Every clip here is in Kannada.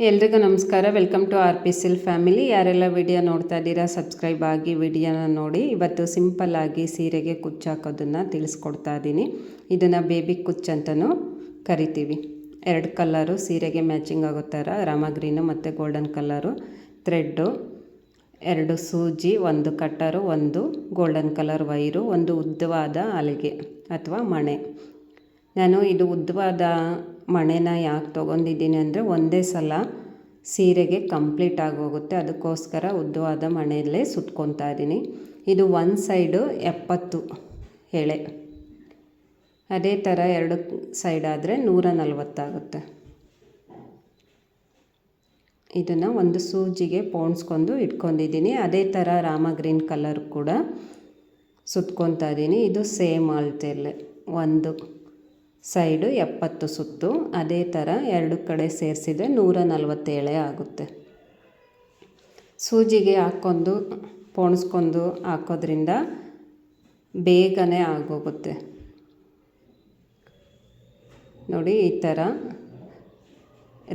ಎಲ್ರಿಗೂ ನಮಸ್ಕಾರ. ವೆಲ್ಕಮ್ ಟು ಆರ್ ಪಿ ಸಿಲ್ ಫ್ಯಾಮಿಲಿ ಯಾರೆಲ್ಲ ವಿಡಿಯೋ ನೋಡ್ತಾ ಇದ್ದೀರಾ ಸಬ್ಸ್ಕ್ರೈಬ್ ಆಗಿ ವಿಡಿಯೋನ ನೋಡಿ. ಇವತ್ತು ಸಿಂಪಲ್ ಆಗಿ ಸೀರೆಗೆ ಕುಚ್ಚು ಹಾಕೋದನ್ನು ತಿಳಿಸ್ಕೊಡ್ತಾ ಇದ್ದೀನಿ. ಇದನ್ನು ಬೇಬಿ ಕುಚ್ಚು ಅಂತಲೂ ಕರಿತೀವಿ. ಎರಡು ಕಲ್ಲರು ಸೀರೆಗೆ ಮ್ಯಾಚಿಂಗ್ ಆಗೋ ಥರ, ರಾಮ ಗ್ರೀನು ಮತ್ತು ಗೋಲ್ಡನ್ ಕಲ್ಲರು ಥ್ರೆಡ್ಡು ಎರಡು ಸೂಜಿ, ಒಂದು ಕಟ್ಟರು, ಒಂದು ಗೋಲ್ಡನ್ ಕಲರ್ ವೈರು, ಒಂದು ಉದ್ದವಾದ ಅಲಿಗೆ ಅಥವಾ ಮಣೆ. ನಾನು ಇದು ಉದ್ದವಾದ ಮಣೆನ ಯಾಕೆ ತೊಗೊಂಡಿದ್ದೀನಿ ಅಂದರೆ ಒಂದೇ ಸಲ ಸೀರೆಗೆ ಕಂಪ್ಲೀಟ್ ಆಗೋಗುತ್ತೆ. ಅದಕ್ಕೋಸ್ಕರ ಉದ್ದವಾದ ಮಣೆಯಲ್ಲೇ ಸುತ್ಕೊತಾ ಇದ್ದೀನಿ. ಇದು ಒನ್ ಸೈಡು ಎಪ್ಪತ್ತು ಎಳೆ. ಅದೇ ಥರ ಎರಡು ಸೈಡ್ ಆದರೆ ನೂರ ನಲ್ವತ್ತಾಗುತ್ತೆ ಇದನ್ನು ಒಂದು ಸೂಜಿಗೆ ಪೋಣಿಸ್ಕೊಂಡು ಇಟ್ಕೊಂಡಿದ್ದೀನಿ. ಅದೇ ಥರ ರಾಮ ಗ್ರೀನ್ ಕಲರ್ ಕೂಡ ಸುತ್ಕೊತಾ ಇದ್ದೀನಿ. ಇದು ಸೇಮ್ ಅಳತೆಯಲ್ಲೇ. ಒಂದು ಸೈಡು ಎಪ್ಪತ್ತು ಸುತ್ತು, ಅದೇ ಥರ ಎರಡು ಕಡೆ ಸೇರಿಸಿದ್ರೆ ನೂರ ನಲ್ವತ್ತೇಳೆ ಆಗುತ್ತೆ. ಸೂಜಿಗೆ ಹಾಕ್ಕೊಂಡು, ಪೋಣಿಸ್ಕೊಂಡು ಹಾಕೋದ್ರಿಂದ ಬೇಗನೆ ಆಗೋಗುತ್ತೆ. ನೋಡಿ, ಈ ಥರ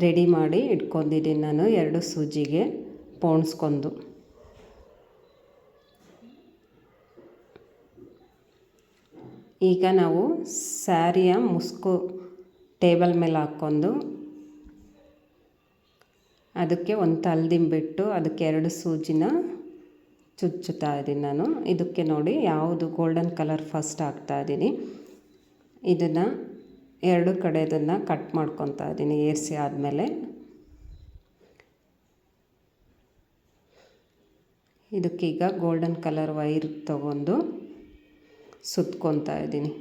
ರೆಡಿ ಮಾಡಿ ಇಟ್ಕೊಂಡಿದ್ದೀನಿ ನಾನು ಎರಡು ಸೂಜಿಗೆ ಪೋಣಿಸ್ಕೊಂಡು. ಈಗ ನಾವು ಸ್ಯಾರಿಯ ಮುಸ್ಕು ಟೇಬಲ್ ಮೇಲೆ ಹಾಕ್ಕೊಂಡು ಅದಕ್ಕೆ ಒಂದು ತಲ್ದಿಂಬಿಟ್ಟು ಅದಕ್ಕೆ ಎರಡು ಸೂಜಿನ ಚುಚ್ಚುತ್ತಾ ಇದ್ದೀನಿ ನಾನು. ಇದಕ್ಕೆ ನೋಡಿ ಯಾವುದು ಗೋಲ್ಡನ್ ಕಲರ್ ಫಸ್ಟ್ ಹಾಕ್ತಾ ಇದ್ದೀನಿ. ಇದನ್ನು ಎರಡು ಕಡೆ ಇದನ್ನು ಕಟ್ ಮಾಡ್ಕೊತಾ ಇದ್ದೀನಿ ಏರಿಸಿ ಆದಮೇಲೆ. ಇದಕ್ಕೀಗ ಗೋಲ್ಡನ್ ಕಲರ್ ವೈರ್ ತಗೊಂಡು ಸುತ್ಕೊತಾ ಇದ್ದೀನಿ.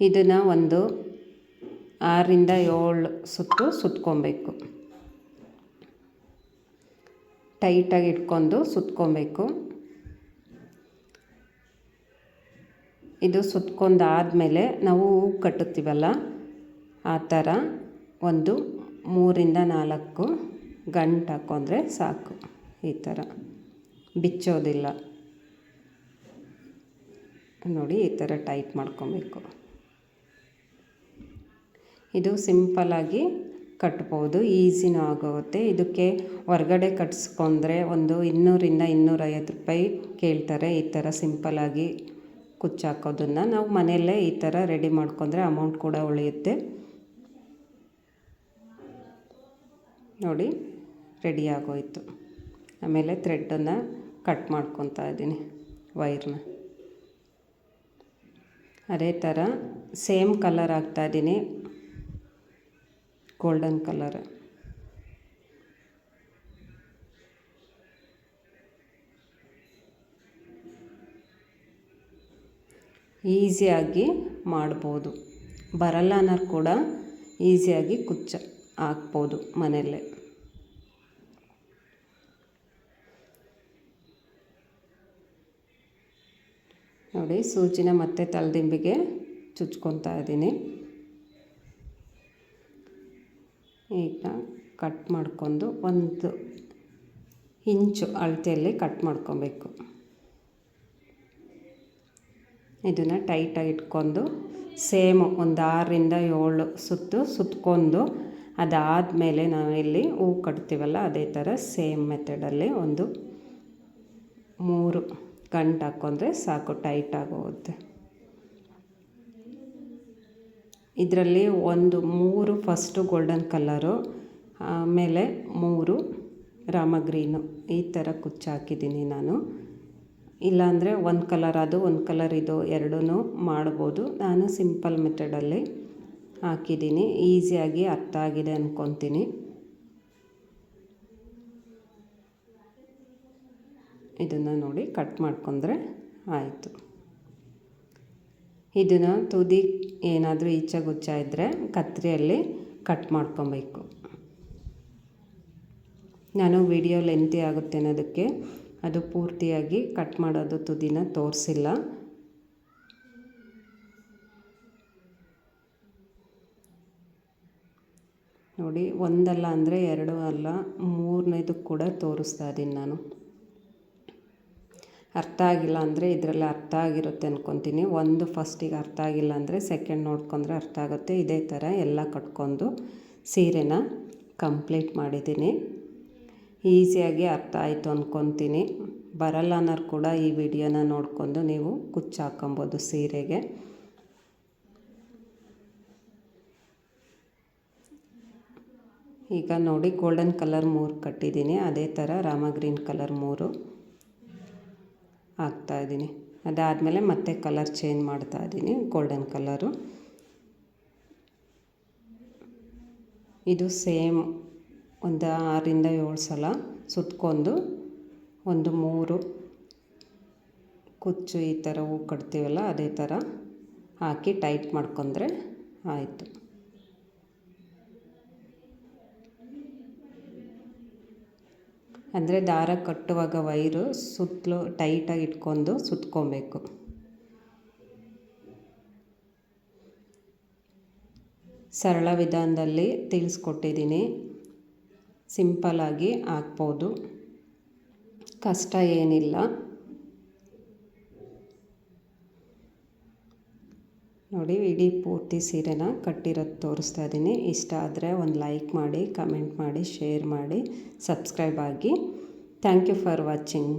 ಇದನ್ನು ಒಂದು ಆರರಿಂದ ಏಳು ಸುತ್ತು ಸುತ್ಕೊಬೇಕು. ಟೈಟಾಗಿ ಇಟ್ಕೊಂಡು ಸುತ್ಕೊಬೇಕು. ಇದು ಸುತ್ಕೊಂಡಾದಮೇಲೆ ನಾವು ಹೂ ಕಟ್ಟುತ್ತೀವಲ್ಲ, ಆ ಥರ ಒಂದು ಮೂರಿಂದ ನಾಲ್ಕು ಗಂಟು ಹಾಕೊಂಡ್ರೆ ಸಾಕು ಈ ಥರ. ಬಿಚ್ಚೋದಿಲ್ಲ. ನೋಡಿ ಈ ಥರ ಟೈಟ್ ಮಾಡ್ಕೊಬೇಕು. ಇದು ಸಿಂಪಲ್ಲಾಗಿ ಕಟ್ಬೋದು, ಈಸಿನೂ ಆಗುತ್ತೆ ಇದಕ್ಕೆ ಹೊರ್ಗಡೆ ಕಟ್ಸ್ಕೊಂಡ್ರೆ ಒಂದು ಇನ್ನೂರಿಂದ ಇನ್ನೂರೈವತ್ತು ರೂಪಾಯಿ ಕೇಳ್ತಾರೆ ಈ ಥರ ಸಿಂಪಲ್ಲಾಗಿ ಕುಚ್ಚಾಕೋದನ್ನು. ನಾವು ಮನೆಯಲ್ಲೇ ಈ ಥರ ರೆಡಿ ಮಾಡ್ಕೊಂಡ್ರೆ ಅಮೌಂಟ್ ಕೂಡ ಉಳಿಯುತ್ತೆ. ನೋಡಿ, ರೆಡಿ ಆಗೋಯಿತು. ಆಮೇಲೆ ಥ್ರೆಡ್ಡನ್ನು ಕಟ್ ಮಾಡ್ಕೊತಾ ಇದ್ದೀನಿ ವೈರ್ನ ಅದೇ ಥರ ಸೇಮ್ ಕಲರ್ ಹಾಕ್ತಾಯಿದ್ದೀನಿ ಗೋಲ್ಡನ್ ಕಲರ್ ಈಸಿಯಾಗಿ ಮಾಡ್ಬೋದು. ಬರಲ್ಲ ಅನ್ನೋರು ಕೂಡ ಈಸಿಯಾಗಿ ಕುಚ್ಚ ಹಾಕ್ಬೋದು ಮನೆಯಲ್ಲೇ. ನೋಡಿ, ಸೂಜಿನ ಮತ್ತೆ ತಲೆದಿಂಬಿಗೆ ಚುಚ್ಕೊತಾ ಇದ್ದೀನಿ. ಈಗ ಕಟ್ ಮಾಡ್ಕೊಂಡು ಒಂದು ಇಂಚು ಅಳತೆಯಲ್ಲಿ ಕಟ್ ಮಾಡ್ಕೊಬೇಕು. ಇದನ್ನು ಟೈಟಾಗಿ ಇಟ್ಕೊಂಡು ಸೇಮು ಒಂದು ಆರರಿಂದ ಏಳು ಸುತ್ತು ಸುತ್ಕೊಂಡು ಅದಾದಮೇಲೆ ನಾವಿಲ್ಲಿ ಹೂ ಕಟ್ತೀವಲ್ಲ, ಅದೇ ಥರ ಸೇಮ್ ಮೆಥಡಲ್ಲಿ ಒಂದು ಮೂರು ಗಂಟು ಹಾಕ್ಕೊಂಡ್ರೆ ಸಾಕು, ಟೈಟ್ ಹೋಗುತ್ತೆ ಇದರಲ್ಲಿ ಒಂದು, ಮೂರು ಫಸ್ಟು ಗೋಲ್ಡನ್ ಕಲರು ಆಮೇಲೆ ಮೂರು ರಾಮ ಗ್ರೀನು ಈ ಥರ ಕುಚ್ಚು ಹಾಕಿದ್ದೀನಿ ನಾನು. ಇಲ್ಲಾಂದರೆ ಒಂದು ಕಲರ್ ಅದು, ಒಂದು ಕಲರ್ ಇದು ಎರಡೂ ಮಾಡ್ಬೋದು. ನಾನು ಸಿಂಪಲ್ ಮೆಥಡಲ್ಲಿ ಹಾಕಿದ್ದೀನಿ. ಈಸಿಯಾಗಿ ಅರ್ಥ ಆಗಿದೆ ಅಂದ್ಕೊತೀನಿ ಇದನ್ನು ನೋಡಿ ಕಟ್ ಮಾಡ್ಕೊಂಡ್ರೆ ಆಯಿತು. ಇದನ್ನು ತುದಿ ಏನಾದರೂ ಈಚೆಗುಚ್ಚ ಇದ್ದರೆ ಕತ್ತರಿಯಲ್ಲಿ ಕಟ್ ಮಾಡ್ಕೊಬೇಕು. ನಾನು ವಿಡಿಯೋ ಲೆಂತಿ ಆಗುತ್ತೆ ಅನ್ನೋದಕ್ಕೆ ಅದು ಪೂರ್ತಿಯಾಗಿ ಕಟ್ ಮಾಡೋದು ತುದಿನ ತೋರಿಸಿಲ್ಲ. ನೋಡಿ ಒಂದಲ್ಲ ಅಂದರೆ ಎರಡು ಅಲ್ಲ ಮೂರನೇದು ಕೂಡ ತೋರಿಸ್ತಾ ಇದ್ದೀನಿ ನಾನು. ಅರ್ಥ ಆಗಿಲ್ಲ ಅಂದರೆ ಇದರಲ್ಲಿ ಅರ್ಥ ಆಗಿರುತ್ತೆ ಅಂದ್ಕೊತೀನಿ ಒಂದು ಫಸ್ಟಿಗೆ ಅರ್ಥ ಆಗಿಲ್ಲ ಅಂದರೆ ಸೆಕೆಂಡ್ ನೋಡ್ಕೊಂಡ್ರೆ ಅರ್ಥ ಆಗುತ್ತೆ. ಇದೇ ಥರ ಎಲ್ಲ ಕಟ್ಕೊಂಡು ಸೀರೆನ ಕಂಪ್ಲೀಟ್ ಮಾಡಿದ್ದೀನಿ. ಈಸಿಯಾಗಿ ಅರ್ಥ ಆಯಿತು ಅಂದ್ಕೊತೀನಿ ಬರಲ್ಲ ಅನ್ನೋರು ಕೂಡ ಈ ವಿಡಿಯೋನ ನೋಡಿಕೊಂಡು ನೀವು ಕುಚ್ಚು ಹಾಕೊಬೋದು ಸೀರೆಗೆ. ಈಗ ನೋಡಿ ಗೋಲ್ಡನ್ ಕಲರ್ ಮೂರು ಕಟ್ಟಿದ್ದೀನಿ. ಅದೇ ಥರ ರಾಮ ಗ್ರೀನ್ ಕಲರ್ ಮೂರು. ಹಾಕ್ತಾಯಿದ್ದೀನಿ ಅದಾದಮೇಲೆ ಮತ್ತೆ ಕಲರ್ ಚೇಂಜ್ ಮಾಡ್ತಾ ಇದ್ದೀನಿ. ಗೋಲ್ಡನ್ ಕಲರು ಇದು ಸೇಮ್ ಒಂದು ಆರರಿಂದ ಏಳು ಸಲ ಸುತ್ಕೊಂಡು ಒಂದು ಮೂರು ಕುಚ್ಚು ಈ ಥರ ಹೂ ಕಟ್ತೀವಲ್ಲ, ಅದೇ ಥರ ಹಾಕಿ ಟೈಟ್ ಮಾಡ್ಕೊಂಡ್ರೆ ಆಯಿತು. ಅಂದರೆ ದಾರ ಕಟ್ಟುವಾಗ ವೈರು ಸುತ್ತಲೂ ಟೈಟಾಗಿ ಇಟ್ಕೊಂಡು ಸುತ್ಕೊಬೇಕು. ಸರಳ ವಿಧಾನದಲ್ಲಿ ತಿಳಿಸ್ಕೊಟ್ಟಿದ್ದೀನಿ. ಸಿಂಪಲ್ಲಾಗಿ ಹಾಕ್ಬೋದು. ಕಷ್ಟ ಏನಿಲ್ಲ. ನೋಡಿ, ಇಡೀ ಪೂರ್ತಿ ಸೀರೆನ ಕಟ್ಟಿರೋದು ತೋರಿಸ್ತಾ ಇದ್ದೀನಿ. ಇಷ್ಟ ಆದರೆ ಒಂದು ಲೈಕ್ ಮಾಡಿ, ಕಮೆಂಟ್ ಮಾಡಿ, ಶೇರ್ ಮಾಡಿ, ಸಬ್ಸ್ಕ್ರೈಬ್ ಆಗಿ. Thank you for watching.